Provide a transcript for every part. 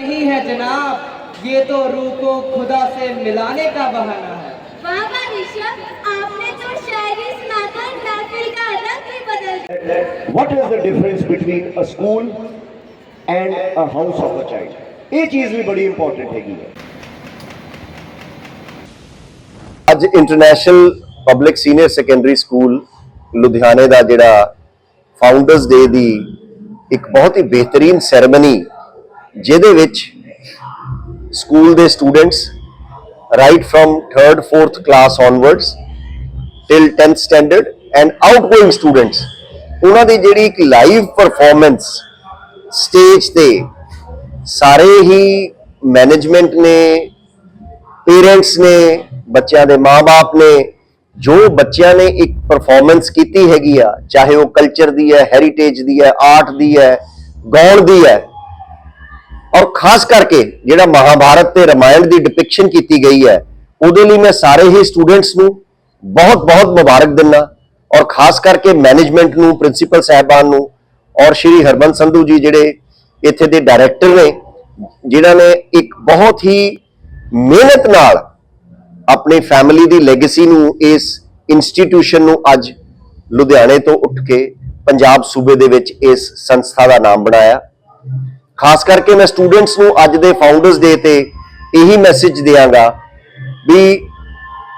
नहीं है जनाब ये तो रूह को खुदा से मिलाने का बहाना what is the difference between a school and a house of a child ਇਹ ਚੀਜ਼ ਵੀ ਬੜੀ ਇੰਪੋਰਟੈਂਟ ਹੈਗੀ ਹੈ ਅੱਜ international public senior secondary school ਲੁਧਿਆਣੇ ਦਾ ਜਿਹੜਾ ਫਾਊਂਡਰਸ ਡੇ ਦੀ ਇੱਕ ਬਹੁਤ ਹੀ ਬਿਹਤਰੀਨ ਸੈਰੇਮਨੀ ਜਿਹਦੇ ਵਿੱਚ ਸਕੂਲ ਦੇ students right from 3rd 4th class onwards till 10th standard and outgoing students ਉਹਨਾਂ ਦੀ ਜਿਹੜੀ ਇੱਕ ਲਾਈਵ ਪਰਫਾਰਮੈਂਸ ਸਟੇਜ ਤੇ ਸਾਰੇ ਹੀ ਮੈਨੇਜਮੈਂਟ ਨੇ ਪੇਰੈਂਟਸ ਨੇ, ਬੱਚਿਆਂ ਦੇ ਮਾਪੇ ਨੇ, ਜੋ ਬੱਚਿਆਂ ਨੇ ਇੱਕ ਪਰਫਾਰਮੈਂਸ ਕੀਤੀ ਹੈਗੀ ਆ, ਚਾਹੇ ਉਹ ਕਲਚਰ ਦੀ ਹੈ ਹੈਰੀਟੇਜ ਦੀ ਹੈ ਆਰਟ ਦੀ ਹੈ, ਗਾਉਣ ਦੀ ਹੈ, ਔਰ ਖਾਸ ਕਰਕੇ ਜਿਹੜਾ ਮਹਾਭਾਰਤ ਤੇ ਰਾਮਾਇਣ ਦੀ ਡਿਪਿਕਸ਼ਨ ਕੀਤੀ ਗਈ ਹੈ, ਉਹਦੇ ਲਈ ਮੈਂ ਸਾਰੇ ਹੀ ਸਟੂਡੈਂਟਸ ਨੂੰ ਬਹੁਤ ਬਹੁਤ ਮੁਬਾਰਕ ਦਿੰਦਾ। ਔਰ ਖਾਸ ਕਰਕੇ ਮੈਨੇਜਮੈਂਟ ਨੂੰ ਪ੍ਰਿੰਸੀਪਲ ਸਾਹਿਬਾਨ ਨੂੰ ਔਰ ਸ਼੍ਰੀ ਹਰਬੰਸ ਸੰਧੂ ਜੀ ਜਿਹੜੇ ਇੱਥੇ ਦੇ ਡਾਇਰੈਕਟਰ ਨੇ, ਜਿਨ੍ਹਾਂ ਨੇ ਇੱਕ ਬਹੁਤ ਹੀ ਮਿਹਨਤ ਨਾਲ ਆਪਣੀ ਫੈਮਿਲੀ ਦੀ ਲੈਗੇਸੀ ਨੂੰ, ਇਸ ਇੰਸਟੀਟਿਊਸ਼ਨ ਨੂੰ ਅੱਜ ਲੁਧਿਆਣੇ ਤੋਂ ਉੱਠ ਕੇ ਪੰਜਾਬ ਸੂਬੇ ਦੇ ਵਿੱਚ ਇਸ ਸੰਸਥਾ ਦਾ ਨਾਮ ਬਣਾਇਆ। ਖਾਸ ਕਰਕੇ ਮੈਂ ਸਟੂਡੈਂਟਸ ਨੂੰ ਅੱਜ ਦੇ ਫਾਊਂਡਰਸ ਡੇ ਤੇ ਇਹੀ ਮੈਸੇਜ ਦਿਆਂਗਾ ਵੀ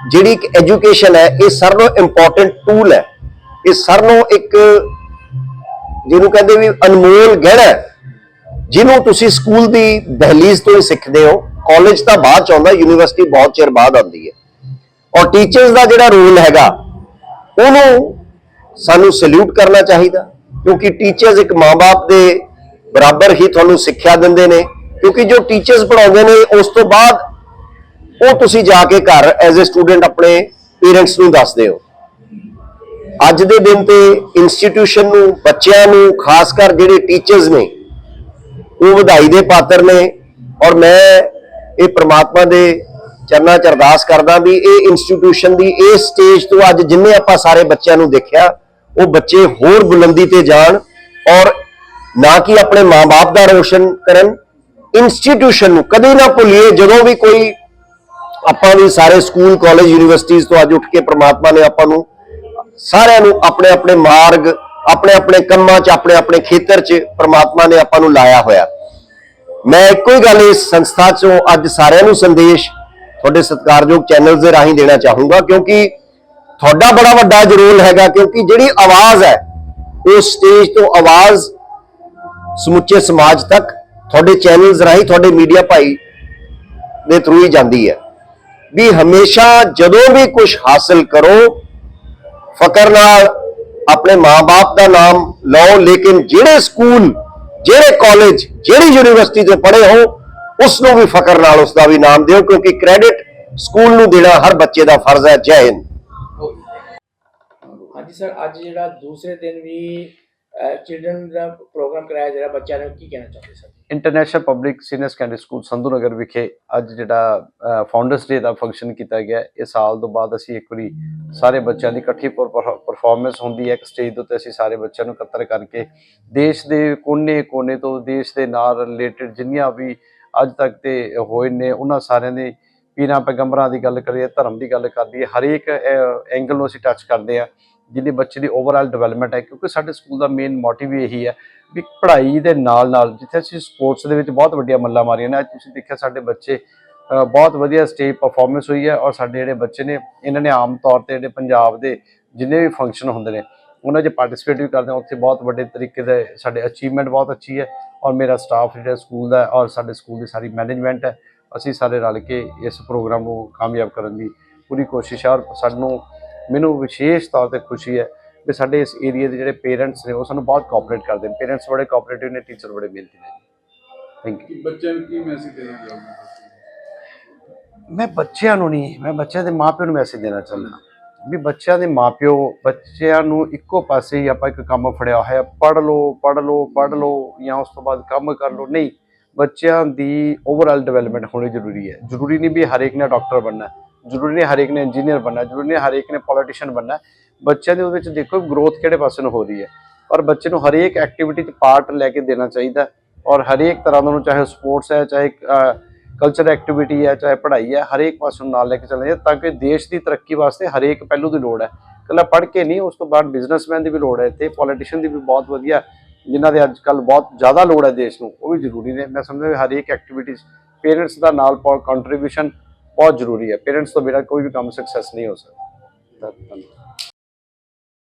ਜਿਹੜੀ ਇੱਕ ਐਜੂਕੇਸ਼ਨ ਹੈ, ਇਹ ਸਾਰਿਆਂ ਨੂੰ ਇੰਪੋਰਟੈਂਟ ਟੂਲ ਹੈ। ਇਹ ਸਰ ਨੂੰ ਇੱਕ ਜਿਹਨੂੰ ਕਹਿੰਦੇ ਵੀ ਅਨਮੋਲ ਗਹਿਣਾ ਹੈ, ਜਿਹਨੂੰ ਤੁਸੀਂ ਸਕੂਲ ਦੀ ਦਹਲੀਜ਼ ਤੋਂ ਹੀ ਸਿੱਖਦੇ ਹੋ। ਕਾਲਜ ਤਾਂ ਬਾਅਦ ਚ ਆਉਂਦਾ ਯੂਨੀਵਰਸਿਟੀ ਬਹੁਤ ਚਿਰ ਬਾਅਦ ਆਉਂਦੀ ਹੈ। ਔਰ ਟੀਚਰਸ ਦਾ ਜਿਹੜਾ ਰੋਲ ਹੈਗਾ, ਉਹਨੂੰ ਸਾਨੂੰ ਸੈਲੂਟ ਕਰਨਾ ਚਾਹੀਦਾ, ਕਿਉਂਕਿ ਟੀਚਰਸ ਇੱਕ ਮਾਂ-ਬਾਪ ਦੇ ਬਰਾਬਰ ਹੀ ਤੁਹਾਨੂੰ ਸਿੱਖਿਆ ਦਿੰਦੇ ਨੇ, ਕਿਉਂਕਿ ਜੋ ਟੀਚਰਸ ਪੜਾਉਂਦੇ ਨੇ, ਉਸ ਤੋਂ ਬਾਅਦ ਉਹ ਤੁਸੀਂ ਜਾ ਕੇ ਘਰ ਐਜ਼ ਅ ਸਟੂਡੈਂਟ ਆਪਣੇ ਪੇਰੈਂਟਸ ਨੂੰ ਦੱਸਦੇ ਹੋ। ਅੱਜ ਦੇ ਦਿਨ ਤੇ ਇੰਸਟੀਟਿਊਸ਼ਨ ਨੂੰ, ਬੱਚਿਆਂ ਨੂੰ, ਖਾਸ ਕਰ ਜਿਹੜੇ ਟੀਚਰਸ ਨੇ, ਉਹ ਵਧਾਈ ਦੇ ਪਾਤਰ ਨੇ ਔਰ ਮੈਂ ਇਹ ਪ੍ਰਮਾਤਮਾ ਦੇ ਚਰਨਾਂ 'ਚ ਅਰਦਾਸ ਕਰਦਾ ਵੀ ਇਹ ਇੰਸਟੀਟਿਊਸ਼ਨ ਦੀ ਇਸ ਸਟੇਜ ਤੋਂ ਅੱਜ ਜਿੰਨੇ ਆਪਾਂ ਸਾਰੇ ਬੱਚਿਆਂ ਨੂੰ ਦੇਖਿਆ, ਉਹ ਬੱਚੇ ਹੋਰ ਬੁਲੰਦੀ ਤੇ ਜਾਣ ਔਰ ਨਾ ਕਿ ਆਪਣੇ ਮਾਪੇ ਦਾ ਰੋਸ਼ਨ ਕਰਨ। ਇੰਸਟੀਟਿਊਸ਼ਨ ਨੂੰ ਕਦੇ ਨਾ ਭੁੱਲੀਏ, ਜਦੋਂ ਵੀ ਕੋਈ ਆਪਾਂ ਵੀ ਸਾਰੇ ਸਕੂਲ ਕਾਲਜ ਯੂਨੀਵਰਸਿਟੀਆਂ ਤੋਂ ਅੱਜ ਉੱਠ ਕੇ ਪ੍ਰਮਾਤਮਾ ਨੇ ਆਪਾਂ ਨੂੰ ਸਾਰਿਆਂ ਨੂੰ ਆਪਣੇ ਆਪਣੇ ਮਾਰਗ, ਆਪਣੇ ਆਪਣੇ ਕੰਮਾਂ 'ਚ, ਆਪਣੇ ਆਪਣੇ ਖੇਤਰ 'ਚ ਪ੍ਰਮਾਤਮਾ ਨੇ ਆਪਾਂ ਨੂੰ ਲਾਇਆ ਹੋਇਆ। ਮੈਂ ਇੱਕੋ ਹੀ ਗੱਲ ਇਸ ਸੰਸਥਾ 'ਚੋਂ ਅੱਜ ਸਾਰਿਆਂ ਨੂੰ ਸੰਦੇਸ਼ ਤੁਹਾਡੇ ਸਤਿਕਾਰਯੋਗ ਚੈਨਲਸ ਦੇ ਰਾਹੀਂ ਦੇਣਾ ਚਾਹੂੰਗਾ, ਕਿਉਂਕਿ ਤੁਹਾਡਾ ਬੜਾ ਵੱਡਾ ਰੋਲ ਹੈਗਾ, ਕਿਉਂਕਿ ਜਿਹੜੀ ਆਵਾਜ਼ ਹੈ, ਉਹ ਸਟੇਜ ਤੋਂ ਆਵਾਜ਼ ਸਮੁੱਚੇ ਸਮਾਜ ਤੱਕ ਤੁਹਾਡੇ ਚੈਨਲਸ ਰਾਹੀਂ, ਤੁਹਾਡੇ ਮੀਡੀਆ ਭਾਈ ਦੇ ਥਰੂ ਹੀ ਜਾਂਦੀ ਹੈ। ਵੀ ਹਮੇਸ਼ਾ ਜਦੋਂ ਵੀ ਕੁਝ ਹਾਸਲ ਕਰੋ, ਫਕਰ ਨਾਲ ਆਪਣੇ ਮਾਪੇ ਦਾ ਨਾਮ ਲਓ, ਲੇਕਿਨ ਜਿਹੜੇ ਸਕੂਲ, ਜਿਹੜੇ ਕਾਲਜ ਜਿਹੜੀ ਯੂਨੀਵਰਸਿਟੀ ਤੋਂ ਪੜ੍ਹੇ ਹੋ ਉਸ ਨੂੰ ਵੀ ਫਕਰ ਨਾਲ ਉਸ ਦਾ ਵੀ ਨਾਮ ਦਿਓ, ਕਿਉਂਕਿ ਕ੍ਰੈਡਿਟ ਸਕੂਲ ਨੂੰ ਦੇਣਾ ਹਰ ਬੱਚੇ ਦਾ ਫਰਜ਼ ਹੈ। ਜੈ ਹਿੰਦ। ਹਾਂਜੀ ਸਰ, ਅੱਜ ਜਿਹੜਾ ਦੂਸਰੇ ਦਿਨ ਵੀ ਚਿਲਡਰਨ ਦਾ ਪ੍ਰੋਗਰਾਮ ਕਰਾਇਆ ਜਿਹੜਾ ਬੱਚਿਆਂ ਨੂੰ ਕੀ ਕਹਿਣਾ ਚਾਹੁੰਦੇ sir? International public senior secondary school Sandhu Nagar ਵਿਖੇ ਅੱਜ ਜਿਹੜਾ ਫਾਊਂਡਰਸ ਡੇ ਦਾ ਫੰਕਸ਼ਨ ਕੀਤਾ ਗਿਆ ਇਹ ਸਾਲ ਤੋਂ ਬਾਅਦ ਅਸੀਂ ਇੱਕ ਵਾਰੀ ਸਾਰੇ ਬੱਚਿਆਂ ਦੀ ਇਕੱਠੀ ਪਰਫਾਰਮੈਂਸ ਹੁੰਦੀ ਹੈ। ਇੱਕ ਸਟੇਜ ਦੇ ਉੱਤੇ ਅਸੀਂ ਸਾਰੇ ਬੱਚਿਆਂ ਨੂੰ ਇਕੱਤਰ ਕਰਕੇ ਦੇਸ਼ ਦੇ ਕੋਨੇ-ਕੋਨੇ ਤੋਂ ਦੇਸ਼ ਦੇ ਨਾਲ ਰਿਲੇਟਡ ਜਿੰਨੀਆਂ ਵੀ ਅੱਜ ਤੱਕ ਤੇ ਹੋਏ ਨੇ, ਉਹਨਾਂ ਸਾਰਿਆਂ ਦੇ ਪੀਰਾਂ ਪੈਗੰਬਰਾਂ ਦੀ ਗੱਲ ਕਰੀਏ, ਧਰਮ ਦੀ ਗੱਲ ਕਰਦੀ ਹੈ ਹਰੇਕ ਐਂਗਲ ਨੂੰ ਅਸੀਂ ਟੱਚ ਕਰਦੇ ਆ ਜਿਹਦੇ ਬੱਚੇ ਦੀ ਓਵਰਆਲ ਡਿਵੈਲਪਮੈਂਟ ਹੈ, ਕਿਉਂਕਿ ਸਾਡੇ ਸਕੂਲ ਦਾ ਮੇਨ ਮੋਟਿਵ ਇਹੀ ਹੈ ਵੀ ਪੜ੍ਹਾਈ ਦੇ ਨਾਲ ਨਾਲ ਜਿੱਥੇ ਅਸੀਂ ਸਪੋਰਟਸ ਦੇ ਵਿੱਚ ਬਹੁਤ ਵੱਡੀਆਂ ਮੱਲਾਂ ਮਾਰੀਆਂ ਨੇ, ਅੱਜ ਤੁਸੀਂ ਦੇਖਿਆ ਸਾਡੇ ਬੱਚੇ ਬਹੁਤ ਵਧੀਆ ਸਟੇਜ ਪਰਫਾਰਮੈਂਸ ਹੋਈ ਹੈ ਔਰ ਸਾਡੇ ਜਿਹੜੇ ਬੱਚੇ ਨੇ, ਇਹਨਾਂ ਨੇ ਆਮ ਤੌਰ ਤੇ ਜਿਹੜੇ ਪੰਜਾਬ ਦੇ ਜਿੰਨੇ ਵੀ ਫੰਕਸ਼ਨ ਹੁੰਦੇ ਨੇ, ਉਹਨਾਂ 'ਚ ਪਾਰਟਿਸਿਪੇਟ ਵੀ ਕਰਦੇ ਆ, ਉੱਥੇ ਬਹੁਤ ਵੱਡੇ ਤਰੀਕੇ ਦੇ ਸਾਡੇ ਅਚੀਵਮੈਂਟ ਬਹੁਤ ਅੱਛੀ ਹੈ ਔਰ ਮੇਰਾ ਸਟਾਫ ਜਿਹੜਾ ਸਕੂਲ ਦਾ ਔਰ ਸਾਡੇ ਸਕੂਲ ਦੀ ਸਾਰੀ ਮੈਨੇਜਮੈਂਟ ਹੈ, ਅਸੀਂ ਸਾਰੇ ਰਲ ਕੇ ਇਸ ਪ੍ਰੋਗਰਾਮ ਨੂੰ ਕਾਮਯਾਬ ਕਰਨ ਦੀ ਪੂਰੀ ਕੋਸ਼ਿਸ਼ ਹੈ ਔਰ ਸਾਨੂੰ ਮੈਨੂੰ ਵਿਸ਼ੇਸ਼ ਤੌਰ ਤੇ ਖੁਸ਼ੀ ਹੈ ਕਿ ਸਾਡੇ ਇਸ ਏਰੀਆ ਦੇ ਜਿਹੜੇ ਪੇਰੈਂਟਸ ਨੇ ਉਹ ਸਾਨੂੰ ਬਹੁਤ ਕੋਆਪਰੇਟ ਕਰਦੇ ਨੇ। ਪੇਰੈਂਟਸ ਬੜੇ ਕੋਆਪਰੇਟਿਵ ਨੇ ਟੀਚਰ ਬੜੇ ਮਿਹਨਤੀ ਨੇ। ਥੈਂਕ ਯੂ ਬੱਚਿਆਂ ਨੂੰ ਕੀ ਮੈਸੇਜ ਦੇਣਾ ਚਾਹੋਗੇ? ਮੈਂ ਬੱਚਿਆਂ ਨੂੰ ਨਹੀਂ ਮੈਂ ਬੱਚਿਆਂ ਦੇ ਮਾਪਿਆਂ ਨੂੰ ਮੈਸੇਜ ਦੇਣਾ ਚਾਹੁੰਦਾ। ਵੀ ਬੱਚਿਆਂ ਦੇ ਮਾਪਿਓ ਬੱਚਿਆਂ ਨੂੰ ਇੱਕੋ ਪਾਸੇ ਹੀ ਆਪਾਂ ਇੱਕ ਕੰਮ ਫੜਿਆ ਹੋਇਆ ਪੜ ਲਓ ਪੜ ਲਓ ਪੜ ਲਓ ਜਾਂ ਉਸ ਤੋਂ ਬਾਅਦ ਕੰਮ ਕਰ ਲਓ। ਨਹੀਂ ਬੱਚਿਆਂ ਦੀ ਓਵਰਆਲ ਡਿਵੈਲਪਮੈਂਟ ਹੋਣੀ ਜ਼ਰੂਰੀ ਹੈ। ਜ਼ਰੂਰੀ ਨਹੀਂ ਵੀ ਹਰ ਇੱਕ ਨੇ ਡਾਕਟਰ ਬਣਨਾ ਜ਼ਰੂਰੀ ਨਹੀਂ ਹਰ ਇੱਕ ਨੇ ਇੰਜੀਨੀਅਰ ਬਣਨਾ, ਜ਼ਰੂਰੀ ਨਹੀਂ ਹਰ ਇੱਕ ਨੇ ਪੋਲੀਟੀਸ਼ੀਅਨ ਬਣਨਾ। ਬੱਚਿਆਂ ਦੇ ਉਹਦੇ ਵਿੱਚ ਦੇਖੋ ਗਰੋਥ ਕਿਹੜੇ ਪਾਸੇ ਨੂੰ ਹੋ ਰਹੀ ਹੈ। ਔਰ ਬੱਚੇ ਨੂੰ ਹਰੇਕ ਐਕਟੀਵਿਟੀ 'ਚ ਪਾਰਟ ਲੈ ਕੇ ਦੇਣਾ ਚਾਹੀਦਾ। ਔਰ ਹਰੇਕ ਤਰ੍ਹਾਂ ਦਾ ਨੂੰ ਚਾਹੇ ਸਪੋਰਟਸ ਹੈ, ਚਾਹੇ ਕਲਚਰ ਐਕਟੀਵਿਟੀ ਹੈ, ਚਾਹੇ ਪੜ੍ਹਾਈ ਹੈ, ਹਰੇਕ ਪਾਸੇ ਨੂੰ ਨਾਲ ਲੈ ਕੇ ਚੱਲਣਾ ਚਾਹੀਦਾ ਤਾਂ ਕਿ ਦੇਸ਼ ਦੀ ਤਰੱਕੀ ਵਾਸਤੇ ਹਰੇਕ ਪਹਿਲੂ ਦੀ ਲੋੜ ਹੈ। ਇਕੱਲਾ ਪੜ੍ਹ ਕੇ ਨਹੀਂ, ਉਸ ਤੋਂ ਬਾਅਦ ਬਿਜ਼ਨਸਮੈਨ ਦੀ ਵੀ ਲੋੜ ਹੈ ਤੇ ਪੋਲੀਟੀਸ਼ੀਅਨ ਦੀ ਵੀ ਬਹੁਤ ਵਧੀਆ, ਜਿਨ੍ਹਾਂ ਦੇ ਅੱਜ ਕੱਲ ਬਹੁਤ ਜ਼ਿਆਦਾ ਲੋੜ ਹੈ ਦੇਸ਼ ਨੂੰ, ਉਹ ਵੀ ਜ਼ਰੂਰੀ ਨੇ। ਮੈਂ ਸਮਝਦਾ ਵੀ ਹਰੇਕ ਐਕਟੀਵਿਟੀ ਪੇਰੈਂਟਸ ਦਾ ਨਾਲ ਕੰਟਰੀਬਿਊਸ਼ਨ ਬਹੁਤ ਜ਼ਰੂਰੀ ਹੈ ਪੇਰੈਂਟਸ ਤੋਂ ਬਿਨਾਂ ਕੋਈ ਵੀ ਕੰਮ ਸਕਸੈਸ ਨਹੀਂ ਹੋ ਸਕਦਾ ਧੰਨਵਾਦ